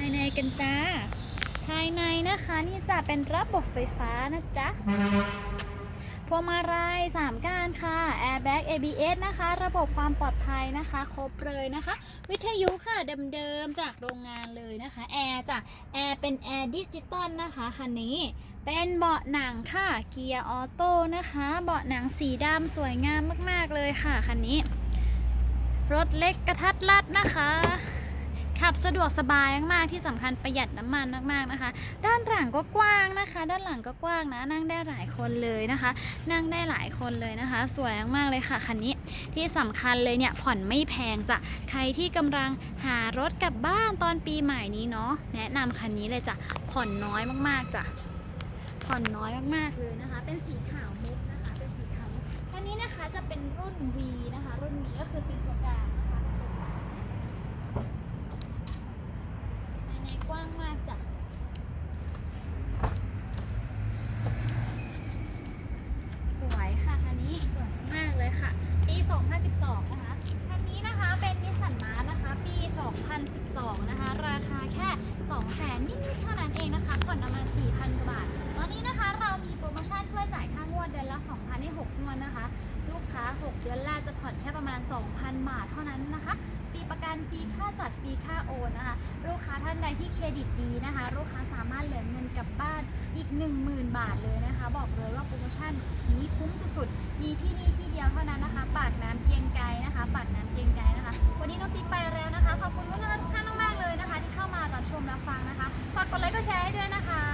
ายในกันจ้า ภายในนะคะนี่จะเป็นระบบไฟฟ้านะจ๊ะพวงมาลัย3การค่ะ Airbag ABS นะคะ ระบบความปลอดภัยนะคะ ครบเลยนะคะ วิทยุค่ะเดิมๆจากโรงงานเลยนะคะแอร์จากแอร์เป็นแอร์ดิจิตอลนะคะคันนี้เป็นเบาะหนังค่ะเกียร์ออโต้นะคะ เบาะหนังสีดำสวยงามมากๆเลยค่ะคันนี้ รถเล็กกระทัดรัดนะคะ ขับสะดวกสบายมากๆที่สำคัญประหยัดน้ำมันมากๆนะคะ ด้านหลังก็กว้างนะคะ ด้านหลังก็กว้างนะ นั่งได้หลายคนเลยนะคะ นั่งได้หลายคนเลยนะคะ สวยมากๆเลยค่ะคันนี้ที่สำคัญเลยเนี่ยผ่อนไม่แพงจ้ะใครที่กำลังหารถกลับบ้านตอนปีใหม่นี้เนาะแนะนำคันนี้เลยจ้ะผ่อนน้อยมากๆจ้ะผ่อนน้อยมากๆเลยนะคะ เป็นสีขาวมุกนะคะเป็นสีขาวมุกคันนี้นะคะจะเป็นรุ่น V ก็คือเป็นตัวกลางนะคะตัวกลางภายในกว้างมากจ้ะ สวยค่ะคันนี้สวยมาก เลยค่ะ ปี 2012 นะคะคันนี้นะคะเป็นนิสสันมาร์นะคะ ปี 2012 นะคะ ราคาแค่ 200,000นิดๆเท่านั้นเองนะคะผ่อนประมาณ4,000กว่าบาท ตอนนี้นะคะเรามีโปรโมชั่นช่วยจ่ายค่างวดเดือนละ 2,000ให้6งวดนะคะ ลูกค้า 6 เดือนแรกจะผ่อนแค่ประมาณ 2,000 บาทเท่านั้นนะคะฟรีประกันฟรีค่าจัดฟรีค่าโอนนะคะ ลูกค้าท่านใดที่เครดิตดีนะคะ ลูกค้าสามารถเหลือเงินกลับบ้านอีก 10,000 บาทเลยนะคะ บอกเลยว่าโปรโมชั่นนี้คุ้มสุดๆ มีที่นี่ ท่านั้นนะคะ ปากน้ำเกียงไกรนะคะ ปากน้ำเกียงไกรนะคะ วันนี้น้องติ๊กไปแล้วนะคะ ขอบคุณทุกท่านทุกท่านมากๆเลยนะคะ ที่เข้ามารับชมรับฟังนะคะ ฝากกดไลค์กดแชร์ให้ด้วยนะคะ